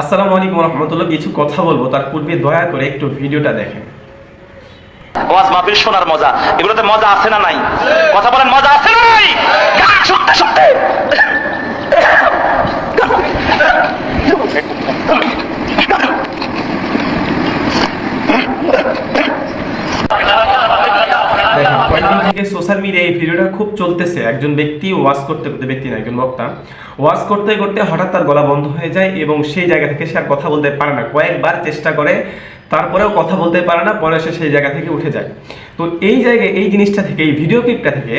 আসসালামু আলাইকুম রহমতুল্লাহ, কিছু কথা বলব। তার পূর্বে দয়া করে একটু ভিডিওটা দেখেন। ওয়াজ মাহফিল শোনার মজা। এগুলোতে মজা আছে না নাই? কথা বলেন, মজা আছে না কয়েকদিন থেকে সোশ্যাল মিডিয়ায় এই ভিডিওটা খুব চলতেছে। একজন ব্যক্তি ওয়াজ করতে করতে, ব্যক্তি না, একজন বক্তা, ওয়াজ করতে করতে হঠাৎ তার গলা বন্ধ হয়ে যায় এবং সেই জায়গা থেকে সে আর কথা বলতে পারে না। কয়েকবার চেষ্টা করে, তারপরেও কথা বলতে পারে না, পরে সে সেই জায়গা থেকে উঠে যায়। তো এই জায়গায়, এই জিনিসটা থেকে, এই ভিডিও ক্লিপটা থেকে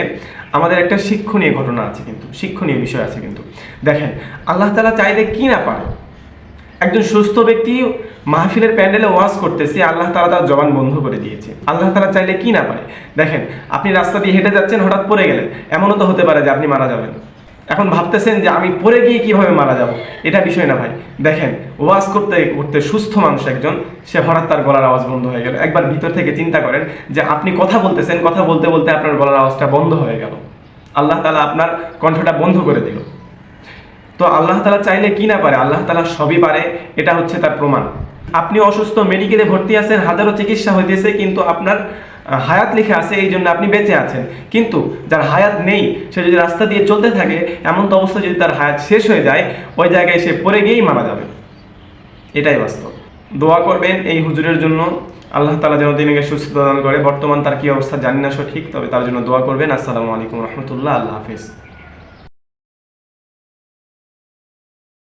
আমাদের একটা শিক্ষণীয় ঘটনা আছে কিন্তু, শিক্ষণীয় বিষয় আছে কিন্তু। দেখেন, আল্লাহ তালা চাইলে কি না পারে? একজন সুস্থ ব্যক্তি মাহফিলের প্যান্ডেলে ওয়াজ করতেছে, আল্লাহ তালা তার জবান বন্ধ করে দিয়েছে। আল্লাহ তালা চাইলে কি না পারে? দেখেন, আপনি রাস্তা দিয়ে হেঁটে যাচ্ছেন, হঠাৎ পড়ে গেলেন। এমনও তো হতে পারে যে আপনি মারা যাবেন। এখন ভাবতেছেন যে আমি পড়ে গিয়ে কীভাবে মারা যাব? এটা বিষয় না ভাই। দেখেন, ওয়াজ করতে করতে সুস্থ মানুষ একজন, সে হঠাৎ তার গলার আওয়াজ বন্ধ হয়ে গেল। একবার ভিতর থেকে চিন্তা করেন যে আপনি কথা বলতেছেন, কথা বলতে বলতে আপনার গলার আওয়াজটা বন্ধ হয়ে গেল। আল্লাহ তালা আপনার কণ্ঠটা বন্ধ করে দিল। তো আল্লাহ তালা চাইলে কি না পারে? আল্লাহ তালা সবই পারে, এটা হচ্ছে তার প্রমাণ। আপনি অসুস্থ মেডিকেলে ভর্তি আছেন, হাজারো চিকিৎসা হইতেছে, কিন্তু আপনার হায়াত লিখে আছে, এই জন্য আপনি বেঁচে আছেন। কিন্তু যার হায়াত নেই, সে যদি রাস্তা দিয়ে চলতে থাকে, এমন তো অবস্থা যদি তার হায়াত শেষ হয়ে যায়, ওই জায়গায় সে পড়ে গিয়েই মারা যাবে। এটাই বাস্তব। দোয়া করবেন এই হুজুরের জন্য। আল্লাহ তালা যেন তিনিকে সুস্থ দান করে। বর্তমান তার কি অবস্থা জানি না সঠিক, তবে তার জন্য দোয়া করবেন। আসসালামু আলাইকুম রহমতুল্লাহ। আল্লাহ হাফিজ।